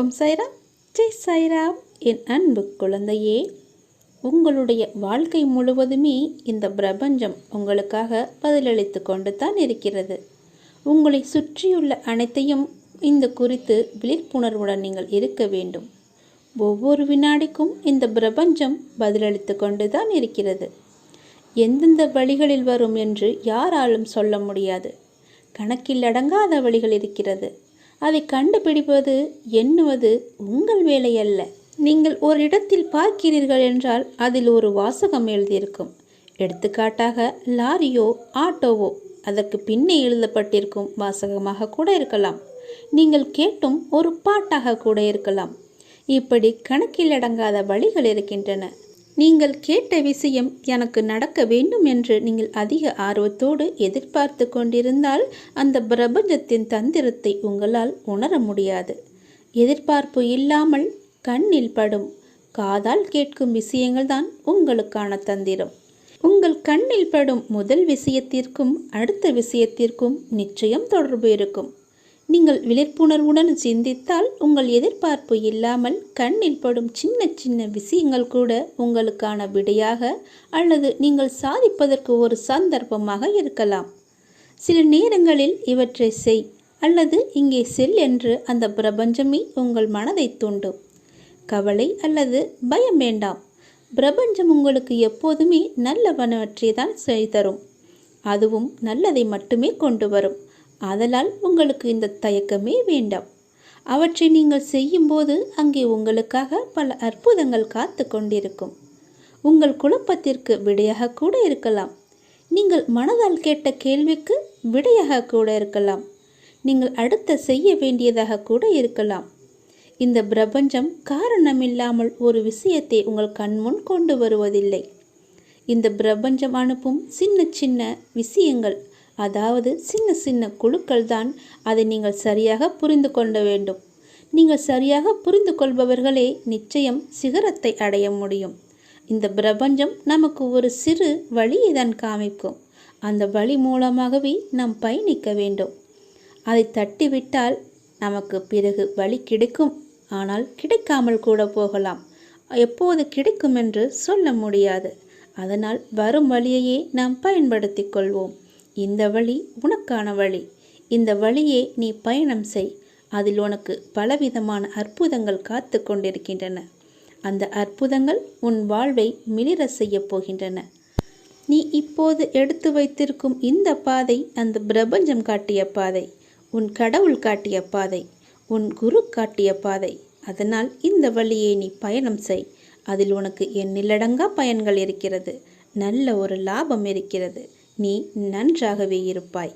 ஓம் சாய்ராம் ஜெய் சாய்ராம் என் அன்பு குழந்தையே உங்களுடைய வாழ்க்கை முழுவதுமே இந்த பிரபஞ்சம் உங்களுக்காக பதிலளித்து கொண்டு தான் இருக்கிறது. உங்களை சுற்றியுள்ள அனைத்தையும் இந்த குறித்து விழிப்புணர்வுடன் நீங்கள் இருக்க வேண்டும். ஒவ்வொரு வினாடிக்கும் இந்த பிரபஞ்சம் பதிலளித்து கொண்டு தான் இருக்கிறது. எந்தெந்த வழிகளில் வரும் என்று யாராலும் சொல்ல முடியாது. கணக்கில் அடங்காத வழிகள் இருக்கிறது. அதை கண்டுபிடிப்பது எண்ணுவது உங்கள் வேலை அல்ல நீங்கள் ஒரு இடத்தில் பார்க்கிறீர்கள் என்றால் அதில் ஒரு வாசகம் எழுதியிருக்கும். எடுத்துக்காட்டாக லாரியோ ஆட்டோவோ அதற்கு பின்னே எழுதப்பட்டிருக்கும் வாசகமாக கூட இருக்கலாம். நீங்கள் கேட்டும் ஒரு பாட்டாக கூட இருக்கலாம். இப்படி கணக்கில் அடங்காத வழிகள் இருக்கின்றன. நீங்கள் கேட்ட விஷயம் எனக்கு நடக்க வேண்டும் என்று நீங்கள் அதிக ஆர்வத்தோடு எதிர்பார்த்து கொண்டிருந்தால் அந்த பிரபஞ்சத்தின் தந்திரத்தை உங்களால் உணர முடியாது. எதிர்பார்ப்பு இல்லாமல் கண்ணில் படும் காதால் கேட்கும் விஷயங்கள் தான் உங்களுக்கான தந்திரம். உங்கள் கண்ணில் படும் முதல் விஷயத்திற்கும் அடுத்த விஷயத்திற்கும் நிச்சயம் தொடர்பு இருக்கும். நீங்கள் விழிப்புணர்வுடன் சிந்தித்தால் உங்கள் எதிர்பார்ப்பு இல்லாமல் கண்ணில் படும் சின்ன சின்ன விஷயங்கள் கூட உங்களுக்கான விடையாக அல்லது நீங்கள் சாதிப்பதற்கு ஒரு சந்தர்ப்பமாக இருக்கலாம். சில நேரங்களில் இவற்றை செய் அல்லது இங்கே செல் என்று அந்த பிரபஞ்சமே உங்கள் மனதை தூண்டும். கவலை அல்லது பயம் வேண்டாம். பிரபஞ்சம் உங்களுக்கு எப்போதுமே நல்லவனவற்றை தான் செய்தரும். அதுவும் நல்லதை மட்டுமே கொண்டு வரும். ஆதலால் உங்களுக்கு இந்த தயக்கமே வேண்டாம். அவற்றை நீங்கள் செய்யும்போது அங்கே உங்களுக்காக பல அற்புதங்கள் காத்து கொண்டிருக்கும். உங்கள் குழப்பத்திற்கு விடையாக கூட இருக்கலாம். நீங்கள் மனதால் கேட்ட கேள்விக்கு விடையாக கூட இருக்கலாம். நீங்கள் அடுத்த செய்ய வேண்டியதாக கூட இருக்கலாம். இந்த பிரபஞ்சம் காரணமில்லாமல் ஒரு விஷயத்தை உங்கள் கண்முன் கொண்டு வருவதில்லை. இந்த பிரபஞ்சம் அனுப்பும் சின்ன சின்ன விஷயங்கள் அதாவது சின்ன சின்ன குழுக்கள் தான் அதை நீங்கள் சரியாக புரிந்து கொள்ள வேண்டும். நீங்கள் சரியாக புரிந்து கொள்பவர்களே நிச்சயம் சிகரத்தை அடைய முடியும். இந்த பிரபஞ்சம் நமக்கு ஒரு சிறு வழியை தான் காமிக்கும். அந்த வழி மூலமாகவே நாம் பயணிக்க வேண்டும். அதை தட்டிவிட்டால் நமக்கு பிறகு வழி கிடைக்கும். ஆனால் கிடைக்காமல் கூட போகலாம். எப்போது கிடைக்கும் என்று சொல்ல முடியாது. அதனால் வரும் வழியையே நாம் பயன்படுத்தி கொள்வோம். இந்த வழி உனக்கான வழி. இந்த வழியே நீ பயணம் செய். அதில் உனக்கு பலவிதமான அற்புதங்கள் காத்து கொண்டிருக்கின்றன. அந்த அற்புதங்கள் உன் வாழ்வை மிளிர செய்யப் போகின்றன. நீ இப்போது எடுத்து வைத்திருக்கும் இந்த பாதை அந்த பிரபஞ்சம் காட்டிய பாதை. உன் கடவுள் காட்டிய பாதை. உன் குரு காட்டிய பாதை. அதனால் இந்த வழியை நீ பயணம் செய். அதில் உனக்கு எண்ணிலடங்கா பயன்கள் இருக்கிறது. நல்ல ஒரு லாபம் இருக்கிறது. நீ நன்றாகவே இருப்பாய்.